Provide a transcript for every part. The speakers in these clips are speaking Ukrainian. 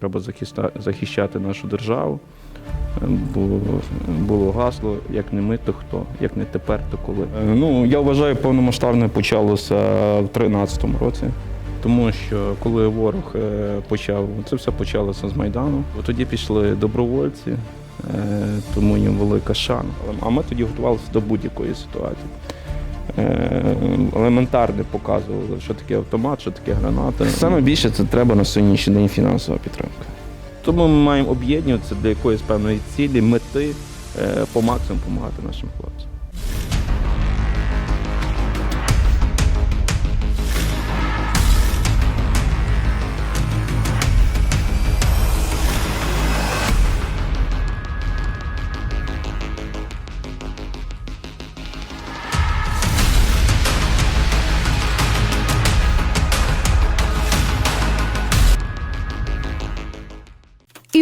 треба захиста- захищати нашу державу. Е, Було, було гасло, як не ми, то хто, як не тепер, то коли. Е, Ну, я вважаю, повномасштабне почалося в 2013 році. Тому що коли ворог е, почав, це все почалося з Майдану. Тоді пішли добровольці, е, тому їм велика шана. А ми тоді готувалися до будь-якої ситуації. Е, Елементарно показували, що таке автомат, що таке гранати. Саме більше це треба на сьогоднішній день фінансова підтримка. Тому ми маємо об'єднуватися для якоїсь певної цілі, мети е, по максимуму допомагати нашим хлопцям.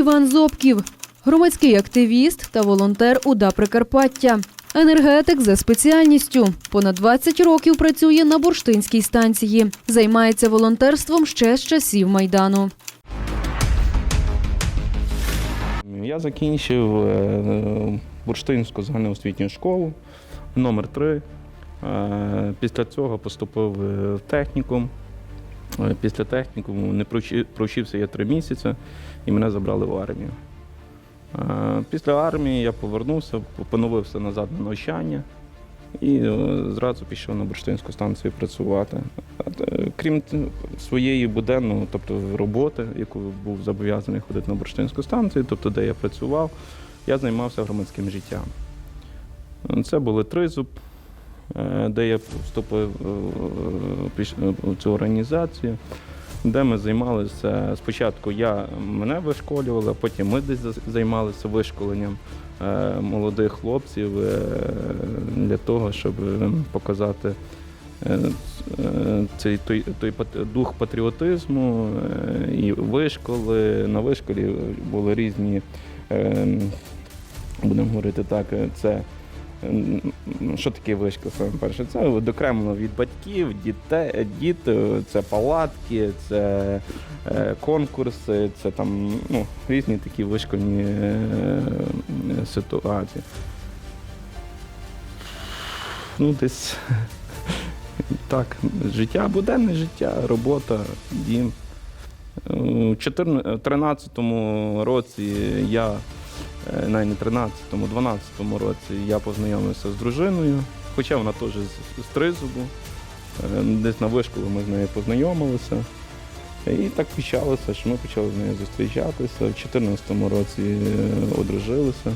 Іван Зобків, громадський активіст та волонтер УДА Прикарпаття. Енергетик за спеціальністю. Понад 20 років працює на бурштинській станції. Займається волонтерством ще з часів Майдану. Я закінчив е, бурштинську загальноосвітню школу номер 3 Е, Після цього поступив е, в технікум. Е, Після технікуму не провчи- провчився я три місяці і мене забрали в армію. Е, Після армії я повернувся, поновився назад на навчання і е, зразу пішов на бурштинську станцію працювати. Крім своєї буденної, тобто роботи, яку був зобов'язаний ходити на бурштинську станцію, тобто де я працював, я займався громадським життям. Це були тризуб, де я вступив е, в цю організацію, де ми займалися. Спочатку я мене а потім ми десь займалися вишколенням е, молодих хлопців е, для того, щоб е, показати е, е, цей той, той дух патріотизму е, і вишколи. На вишколі були різні, е, будемо говорити так, е, це. Що таке вишка саме перше? Це відокремлено від батьків, дітей, діти, це палатки, це е, конкурси, це там ну, різні такі вишкольні е, ситуації. Ну, десь так, життя, буденне життя, робота, дім. У 2013 році я, навіть не 13-му, 12-му році я познайомився з дружиною, хоча вона теж з, з Тризубу. Е, Десь на вишколу ми з нею познайомилися. І так почалося, що ми почали з нею зустрічатися. В 2014 році е, одружилися.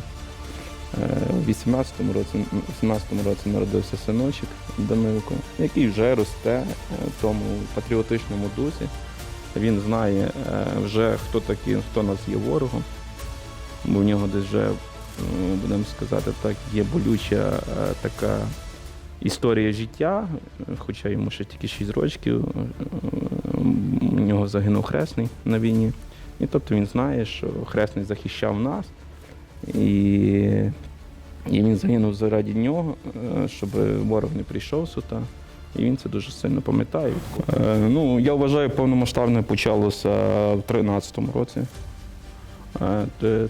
Е, У 18-му році, в 18-му році народився синочок Данилко, який вже росте е, в тому патріотичному дусі. Він знає е, вже, хто такі, хто нас є ворогом. Бо в нього десь вже, е, будемо сказати так, є болюча е, така історія життя, хоча йому ще тільки 6 років. е, У нього загинув хресний на війні. І тобто він знає, що хресний захищав нас. І, і він загинув заради нього, щоб ворог не прийшов сюди. І він це дуже сильно пам'ятає. Ну, я вважаю, повномасштабне почалося в 2013 році.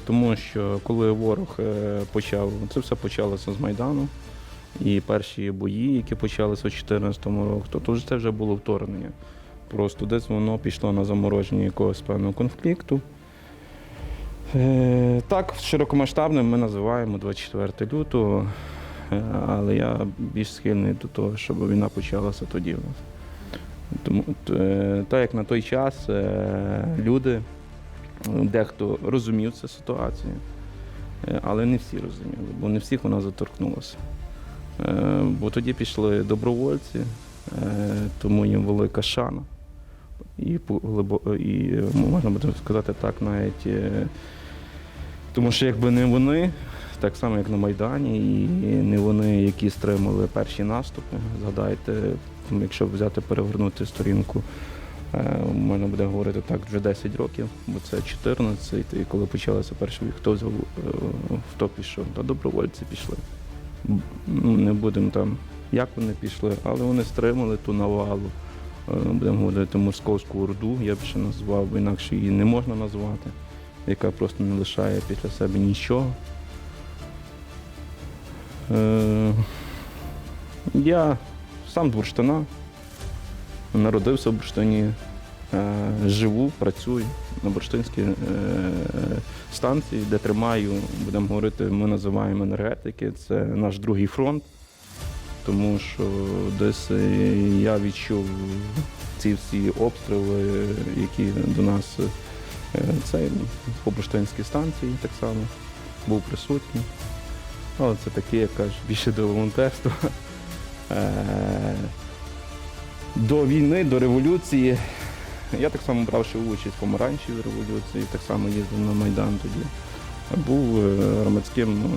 Тому що коли ворог е, почав, це все почалося з Майдану. І перші бої, які почалися у 2014 році, то, це вже було вторгнення. Просто десь воно пішло на замороження якогось певного конфлікту. Е, Так, широкомасштабним ми називаємо 24 лютого, е, але я більш схильний до того, щоб війна почалася тоді. Тому так як на той час люди, дехто розумів цю ситуацію, е, але не всі розуміли, бо не всіх вона заторкнулася. Е, Бо тоді пішли добровольці, е, тому їм велика шана. І, і е, можна буде сказати так, навіть е, тому що якби не вони, так само як на Майдані, і не вони, які стримали перші наступи. Згадайте, якщо взяти перевернути сторінку, е, можна буде говорити так, вже 10 років, бо це 14, і коли почалося перший вік, хто е, хто пішов, та добровольці пішли. Ну, не будемо там, як вони пішли, але вони стримали ту навалу. е, будемо говорити, московську орду, я б ще назвав, бо інакше її не можна назвати, яка просто не лишає після себе нічого. Я сам з Бурштина, народився в Бурштині, е, живу, працюю на бурштинській е, станції, де тримаю, будемо говорити, ми називаємо енергетики, це наш другий фронт. Тому що десь е, я відчув ці всі обстріли, які до нас це по бурштинській станції так само був присутній. Але це таке, як кажуть, більше до волонтерства. Е, До війни, до революції. Я так само брав ще участь в помаранчевій революції, так само їздив на Майдан тоді. Був е, громадським е,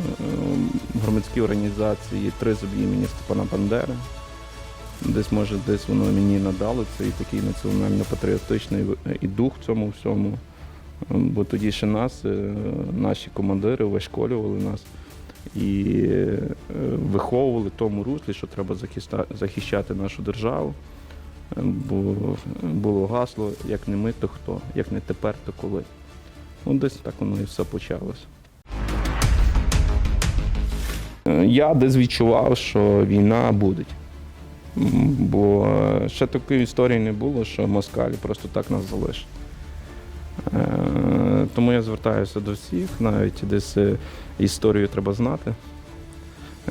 в громадській організації Тризуб імені Степана Бандери. Десь, може, десь воно мені надало цей такий національно-патріотичний і дух в цьому всьому. Бо тоді ще нас, е, наші командири вишколювали нас і е, виховували в тому руслі, що треба захищати нашу державу. Було гасло, як не ми, то хто, як не тепер, то коли. Ну, десь так воно і все почалося. Е, Я десь відчував, що війна буде. Бо ще такої історії не було, що москалі просто так нас залишать. Е, Тому я звертаюся до всіх, навіть десь е, історію треба знати.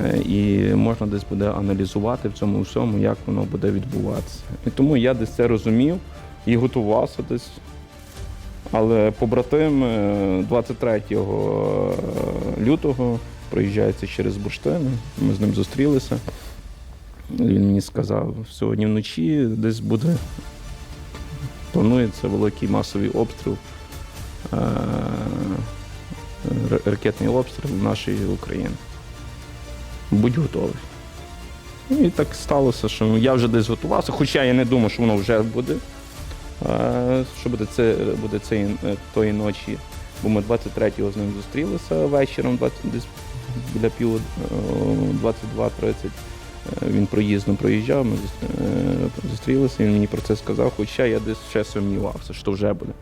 Е, І можна десь буде аналізувати в цьому всьому, як воно буде відбуватися. І тому я десь це розумів і готувався десь. Але побратим е, 23 лютого проїжджається через бурштини. Ми з ним зустрілися. Він мені сказав, сьогодні вночі десь буде. Планується великий масовий обстріл, е, ракетний обстріл нашої України. Будь готовий. Ну, І так сталося, що я вже десь готувався, хоча я не думав, що воно вже буде. Е, Що буде це буде цієї е, тої ночі. Бо ми 23-го з ним зустрілися вечором, 20, десь біля пів е, 22.30. Е, Він проїздом проїжджав, ми е, зустрілися, він мені про це сказав, хоча я десь ще сумнівався, що вже буде.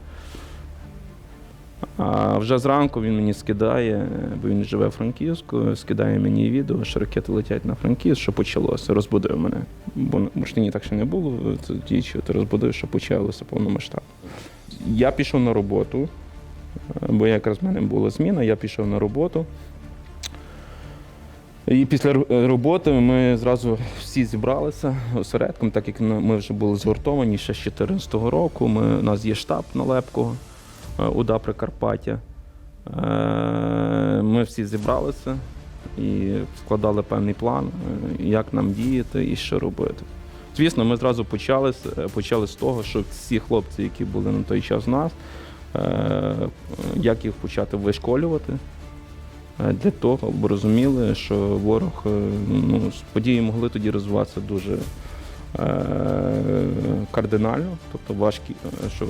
А вже зранку він мені скидає, бо він живе в Франківську, скидає мені відео, що ракети летять на Франківськ, що почалося, розбудив мене. Бо Бурштині так ще не було, що ти розбудив, що почалося повномасштабно. Я пішов на роботу, бо якраз в мене була зміна, я пішов на роботу. І після роботи ми зразу всі зібралися осередком, так як ми вже були згуртовані ще з 2014 року. Ми, у нас є штаб на Лепкого, УДА Прикарпаття. Е, Ми всі зібралися і складали певний план, е, як нам діяти і що робити. Звісно, ми зразу почали, е, почали з того, що всі хлопці, які були на той час в нас, е, як їх почати вишколювати. Е, Для того, бо розуміли, що ворог, е, ну, події могли тоді розвиватися дуже е, кардинально, тобто важкі, е, що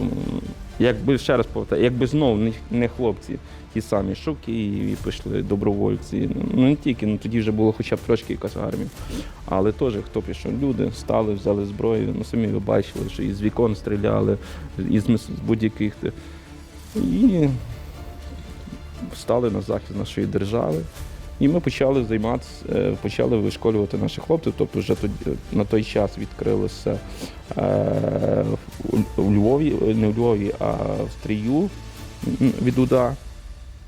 якби ще раз повторяю, якби знову не хлопці ті самі, що в Києві пішли добровольці, ну не тільки, ну тоді вже було хоча б трошки якась армія. Але теж хто пішов, люди стали, взяли зброю, ну самі ви бачили, що із вікон стріляли, із будь-яких. І стали на захист нашої держави. І ми почали займатися, е, почали вишколювати наших хлопців. Тобто вже тоді на той час відкрилося е, у- Львові, е, не у Львові, а в Стрію від УДА.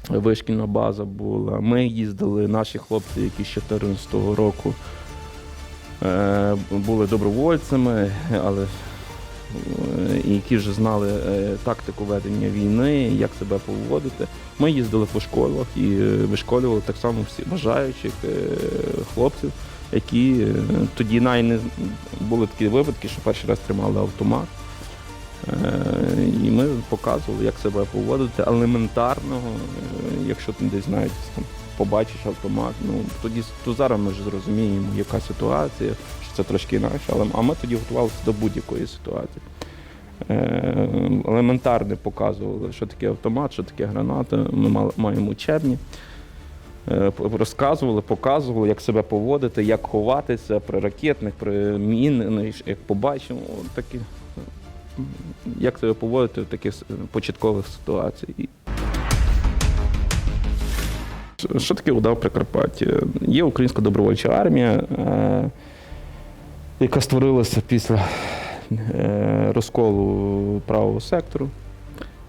Вишкільна база була. Ми їздили, наші хлопці, які з 2014 року е, були добровольцями, але е, які вже знали е, тактику ведення війни, як себе поводити. Ми їздили по школах і е, вишколювали так само всі бажаючих е, хлопців, які е, тоді не були такі випадки, що перший раз тримали автомат. Е, І ми показували, як себе поводити елементарного, е, якщо ти десь знаєш, побачиш автомат. Ну тоді то зараз ми ж зрозуміємо, яка ситуація, це трошки інакше, але а ми тоді готувалися до будь-якої ситуації. Е, Елементарне показували, що таке автомат, що таке граната. Ми маємо учебні. е, розказували, показували, як себе поводити, як ховатися при ракетних, при мінних, як побачимо, такі, як себе поводити в таких початкових ситуаціях. Що- Що таке удав Прикарпаття? Є українська добровольча армія, е, яка створилася після е, розколу правого сектору,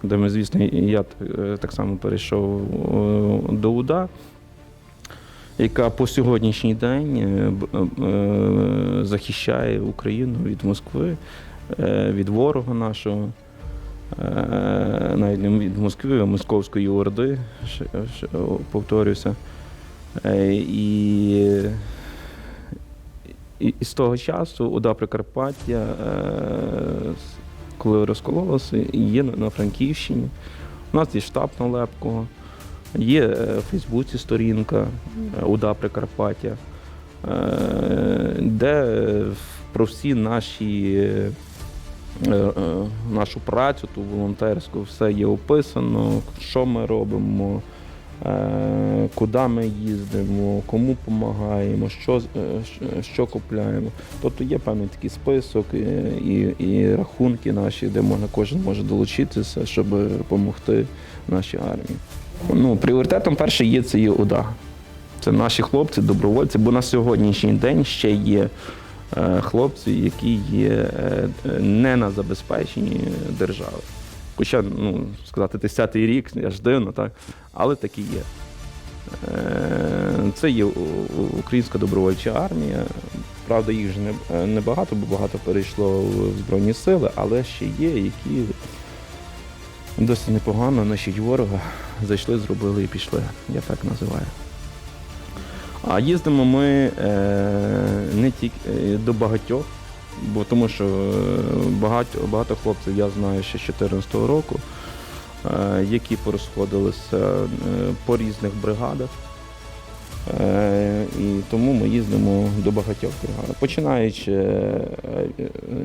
де ми, звісно, я е, так само перейшов е, до УДА, яка по сьогоднішній день захищає Україну від Москви, від ворога нашого. Навіть не від Москви, а Московської Орди, повторюся. І, і, з того часу ОДА Прикарпаття, е, коли розкололося, є на, Франківщині. У нас є штаб на Лепкого, є е, в Фейсбуці сторінка е, УДА Прикарпаття, де про всі наші. нашу працю, ту волонтерську, все є описано, що ми робимо, куди ми їздимо, кому допомагаємо, що, е, що- купляємо. Тобто є певний такий список і, і, рахунки наші, де можна кожен може долучитися, щоб допомогти нашій армії. Ну, пріоритетом перше є це є ОДА. Це наші хлопці, добровольці, бо на сьогоднішній день ще є е, хлопці, які є е, не на забезпеченні держави. Хоча, ну, сказати, 10-й рік, аж дивно, так? але такі є. Е, Це є українська добровольча армія. Правда, їх ж е, багато, бо багато перейшло в Збройні сили, але ще є, які досить непогано нищать ворога. Зайшли, зробили і пішли. Я так називаю. А їздимо ми е, не тільки до багатьох, бо тому що е, багато, багато хлопців я знаю ще з 2014 року, е, які порозходилися е, по різних бригадах. І тому ми їздимо до багатьох бригад. Починаючи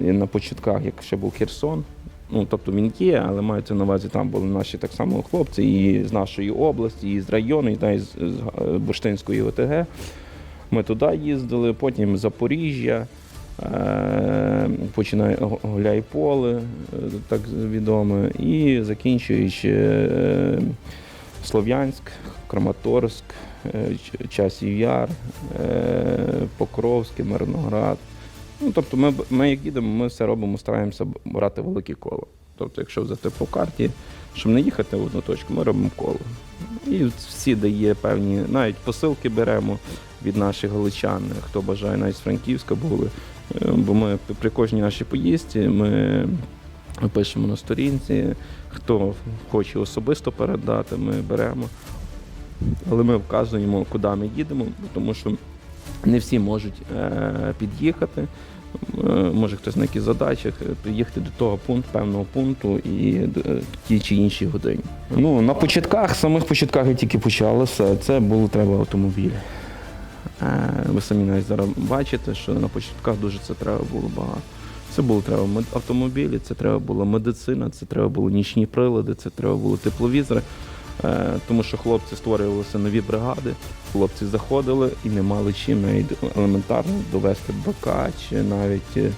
на початках, як ще був Херсон. Ну, тобто він є, але мається на увазі, там були наші так само хлопці і з нашої області, і з району, і навіть з, е, ОТГ. Ми туди їздили, потім Запоріжжя, починає Гуляйполе, е, так відоме, і закінчуючи е, Слов'янськ, Краматорськ, е, Часів Яр, е, Покровське, Мирноград. Ну, тобто ми, ми як їдемо, ми все робимо, стараємося брати велике коло. Тобто, якщо взяти по карті, щоб не їхати в одну точку, ми робимо коло. І всі, де є певні, навіть посилки беремо від наших галичан, хто бажає, навіть з Франківська були. Е, Бо ми при кожній нашій поїздці ми пишемо на сторінці, хто хоче особисто передати, ми беремо. Але ми вказуємо, куди ми їдемо, тому що не всі можуть е, під'їхати. Е, Може хтось на якісь задачах приїхати до того пункту, певного пункту і ті чи інші годині. Ну, на початках, самих початках, як тільки почалося, це було треба автомобіль. Е, Ви самі навіть зараз бачите, що на початках дуже це треба було багато. Це було треба автомобілі, це треба була медицина, це треба були нічні прилади, це треба були тепловізори. Е, Тому що хлопці створювалися нові бригади, хлопці заходили і не мали чим елементарно довести БК, чи навіть, е,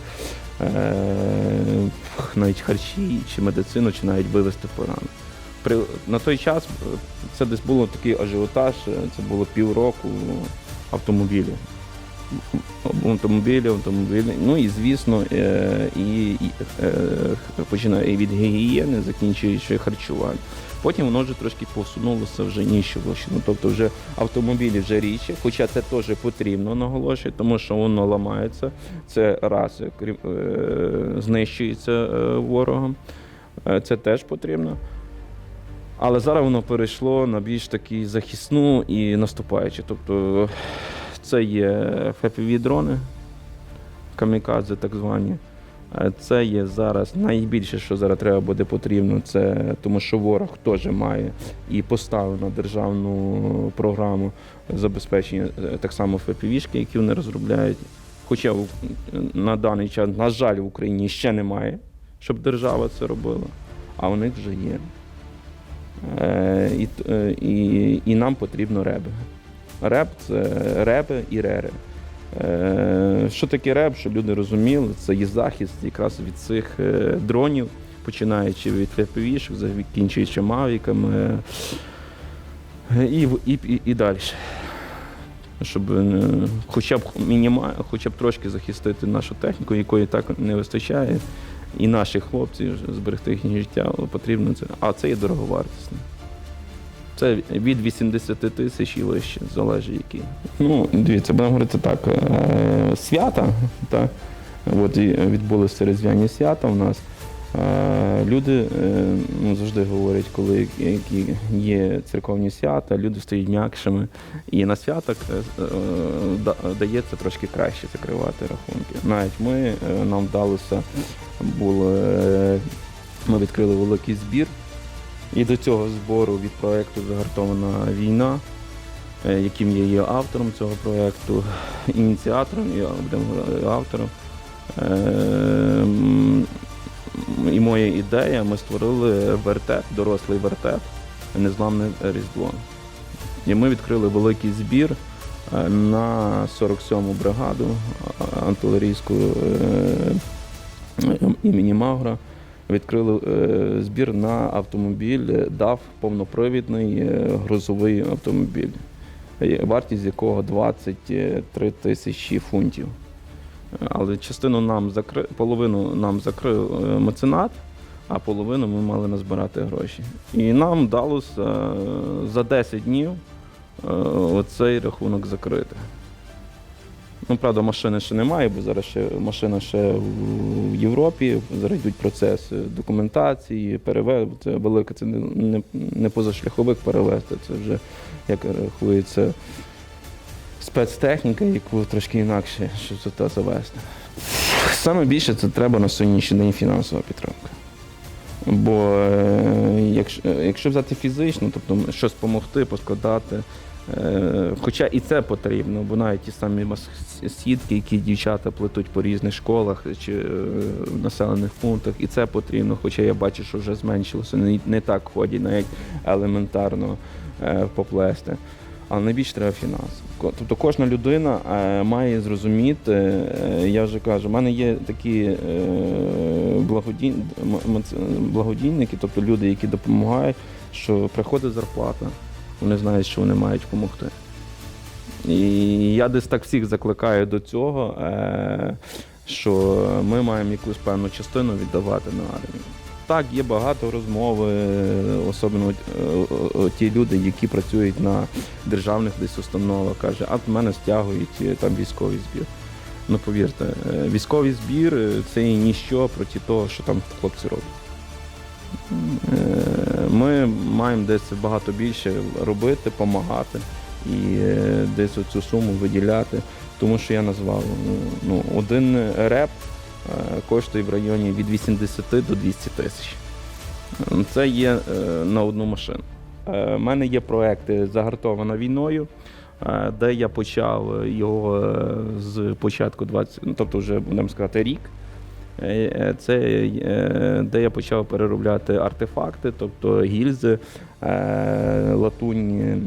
навіть харчі, чи медицину, чи навіть вивезти поранених. При, на той час це десь було такий ажіотаж, це було півроку автомобілів. Автомобілі, автомобілі. Ну і звісно, е, і, і е, починає від гігієни, закінчуючи харчування. Потім воно вже трошки посунулося вже інші площину. Тобто вже автомобілі вже рідші, хоча це теж потрібно наголошую, тому що воно ламається. Це раз е, крім- знищується ворогом. Це теж потрібно. Але зараз воно перейшло на більш такі захисну і наступаючі. Тобто це є fpv дрони камікадзе, так звані. Е, Це є зараз найбільше, що зараз треба буде потрібно, це тому що ворог теж має і поставив на державну програму забезпечення е, так само ФПВ-шки, які вони розробляють. Хоча на даний час, на жаль, в Україні ще немає, щоб держава це робила, а у них вже є. Е, І, е, і, і нам потрібно реби. Реп це реби і рери. Е, Що таке реп, щоб люди розуміли, це є захист якраз від цих дронів, починаючи від FPV, закінчуючи мавіками і, і, і, і далі. Щоб хоча б мініма, хоча б трошки захистити нашу техніку, якої так не вистачає, і наших хлопців зберегти їхнє життя, потрібно це. А це є дороговартісне. Це від 80 тисяч і вище, залежить які. Ну, дивіться, будемо говорити так. е, Свята, так, от відбулися різдвяні свята у нас. Е, Люди е, ну, завжди говорять, коли є церковні свята, люди стають м'якшими. І на святах да- дається трошки краще закривати рахунки. Навіть ми, нам вдалося, було, е, ми відкрили великий збір. І до цього збору від проєкту Загартована війна, е, яким я є автором цього проєкту, ініціатором і автором. Е, І моя ідея, ми створили вертеп, дорослий вертеп, незламне різдво. І ми відкрили великий збір на 47-му бригаду артилерійську е, імені Магра. Відкрили е, збір на автомобіль повнопривідний е, грузовий автомобіль, е, вартість якого 23 тисячі фунтів. Але частину нам закри... половину нам закрив е, меценат, а половину ми мали назбирати гроші. І нам вдалося е, за 10 днів е, оцей рахунок закрити. Ну, правда, машини ще немає, бо зараз ще машина ще в Європі. Зараз йдуть процеси документації, перевез. Це велике, це не, не, позашляховик перевезти, це вже як рахується спецтехніка, яку трошки інакше, щоб це завести. Саме більше це треба на сьогоднішній день фінансова підтримка. Бо е, якщо, якщо взяти фізично, тобто щось допомогти, поскладати, е, хоча і це потрібно, бо навіть ті самі сітки, які дівчата плетуть по різних школах чи е, в населених пунктах, і це потрібно, хоча я бачу, що вже зменшилося, не, так ходять навіть елементарно е, поплести. Але найбільше треба фінанси. Тобто кожна людина е, має зрозуміти, е, я вже кажу, в мене є такі е, благодійники, тобто люди, які допомагають, що приходить зарплата, вони знають, що вони мають допомогти. І я десь так всіх закликаю до цього, е, що ми маємо якусь певну частину віддавати на армію. Так, є багато розмов, е, особливо е, е, ті люди, які працюють на державних десь установах, каже, а в мене стягують там військовий збір. Ну повірте, військовий збір це і ніщо проти того, що там хлопці роблять. Ми маємо десь багато більше робити, допомагати і е, десь оцю суму виділяти, тому що я назвав ну, один реп е, коштує в районі від 80 до 200 тисяч. Це є е, на одну машину. У мене є проекти загартована війною, де я почав його з початку 20, ну, тобто вже будемо сказати рік. Е, е, Це е, де я почав переробляти артефакти, тобто гільзи, е, латунь е,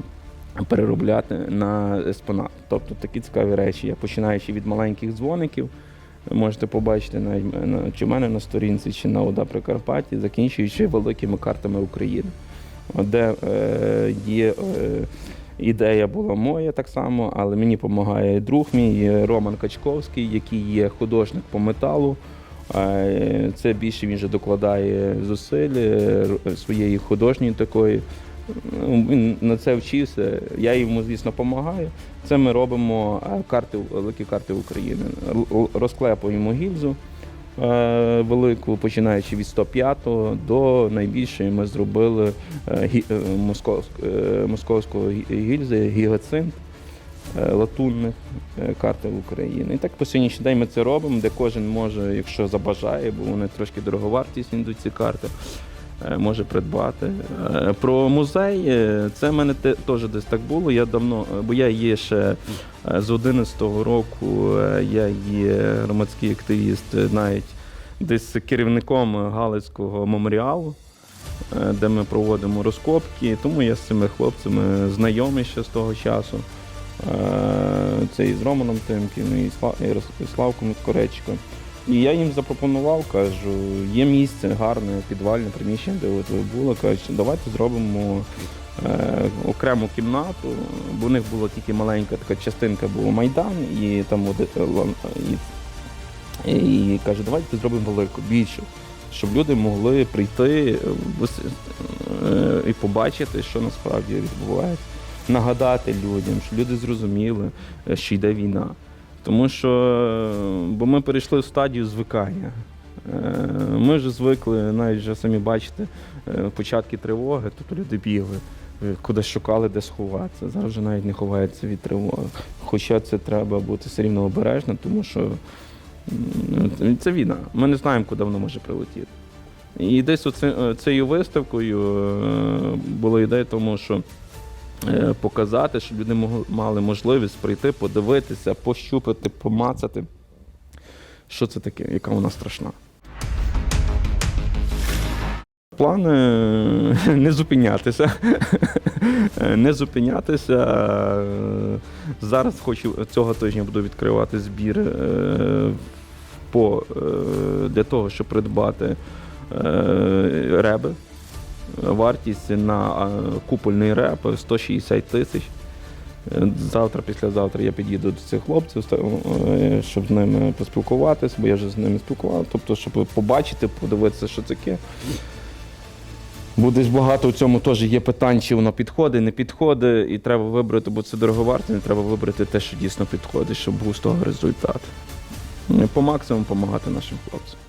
переробляти на еспонат. Тобто такі цікаві речі. Я починаючи від маленьких дзвоників, можете побачити навіть на- чи в мене на сторінці, чи на ОДА Прикарпатті, закінчуючи великими картами України, де е, є. Е, Ідея була моя так само, але мені допомагає друг мій Роман Качковський, який є художник по металу. Е, Це більше він вже докладає зусиль е, своєї художньої такої. Ну, Він на це вчився. Я йому, звісно, допомагаю. Це ми робимо карти, великі карти України. Розклепуємо гільзу е, велику, починаючи від 105 до найбільшої ми зробили московського гільзи, гігацинт латунних е, карти України. І так по сьогоднішній день ми це робимо, де кожен може, якщо забажає, бо вони трошки дороговартісні йдуть ці карти. е, Може придбати. Е, Про музей е, це в мене те- теж десь так було. Я давно, е, бо я є ще е, з 11-го року, е, я є громадський активіст, е, навіть десь керівником Галицького меморіалу, е, де ми проводимо розкопки. Тому я з цими хлопцями знайомий ще з того часу. Е, Це і з Романом Тимків, і і і Славком Коречко. І я їм запропонував, кажу, є місце гарне, підвальне приміщення, де от ви були. Кажуть, давайте зробимо е, окрему кімнату, бо у них була тільки маленька така частинка, була Майдан, і там е, і, і каже, давайте зробимо велику, більше, щоб люди могли прийти е, і побачити, що насправді відбувається, нагадати людям, щоб люди зрозуміли, е, що йде війна. Тому що е, бо ми перейшли в стадію звикання. Е, Ми вже звикли, навіть вже самі бачите, початки тривоги, тобто люди бігли, кудись шукали, де сховатися. Зараз вже навіть не ховаються від тривоги. Хоча це треба бути все рівно обережно, тому що це війна. Ми не знаємо, куди воно може прилетіти. І десь оце, цією виставкою була ідея, тому що показати, щоб люди мали можливість прийти, подивитися, пощупати, помацати, що це таке, яка вона страшна. Плани е, не зупинятися. Е, Не зупинятися. Е, Зараз хочу цього тижня буду відкривати збір е, е, для того, щоб придбати е, реби. Вартість на купольний реп 160 тисяч. Завтра, післязавтра я під'їду до цих хлопців, е, щоб з ними поспілкуватися, бо я вже з ними спілкувався. Тобто, щоб побачити, подивитися, що таке. Бо багато у цьому теж є питань, чи воно підходить, не підходить, і треба вибрати, бо це дороговартість, треба вибрати те, що дійсно підходить, щоб був з того результат. По максимуму допомагати нашим хлопцям.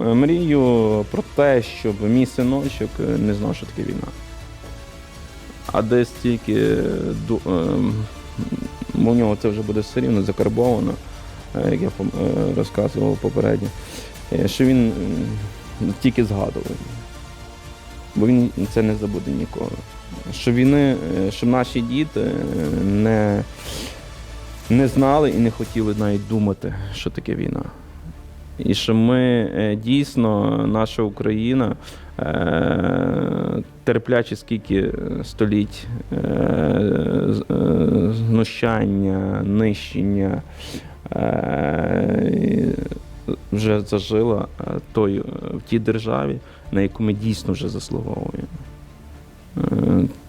Е, Мрію про те, щоб мій синочок е, не знав, що таке війна. А десь тільки ем, бо в нього це вже буде все рівно закарбовано, е, як я розказував попередньо, що він тільки згадував. Бо він це не забуде ніколи. Що війни, щоб наші діти не, не знали і не хотіли навіть думати, що таке війна. І що ми е, дійсно, наша Україна, е, терплячи скільки століть е, знущання, нищення, вже зажила той, в тій державі, на яку ми дійсно вже заслуговуємо.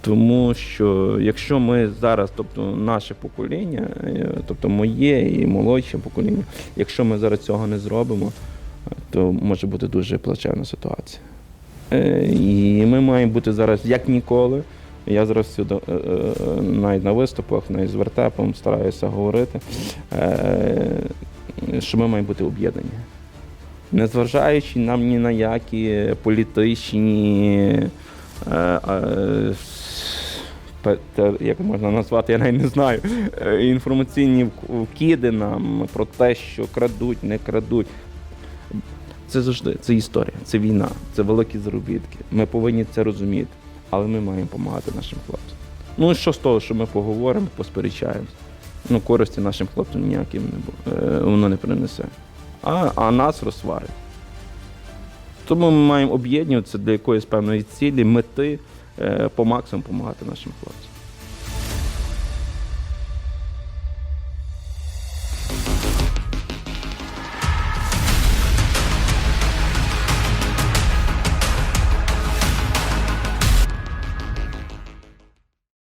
Тому що якщо ми зараз, тобто наше покоління, е, тобто моє і молодше покоління, якщо ми зараз цього не зробимо, то може бути дуже плачевна ситуація. Е, І ми маємо бути зараз як ніколи. Я зараз сюди е, навіть на виступах, навіть з вертепом стараюся говорити, що ми маємо бути об'єднані. Незважаючи нам ні на які політичні, як можна назвати, я навіть не знаю, е, інформаційні вкиди нам про те, що крадуть, не крадуть. Це завжди, це історія, це війна, це великі заробітки. Ми повинні це розуміти, але ми маємо допомагати нашим хлопцям. Ну і що з того, що ми поговоримо, посперечаємося. Ну, користі нашим хлопцям ніяким не бу- е, воно не принесе. А, а нас розсварить. Тому ми маємо об'єднуватися для якоїсь певної цілі, мети, е, по максимуму допомагати нашим хлопцям.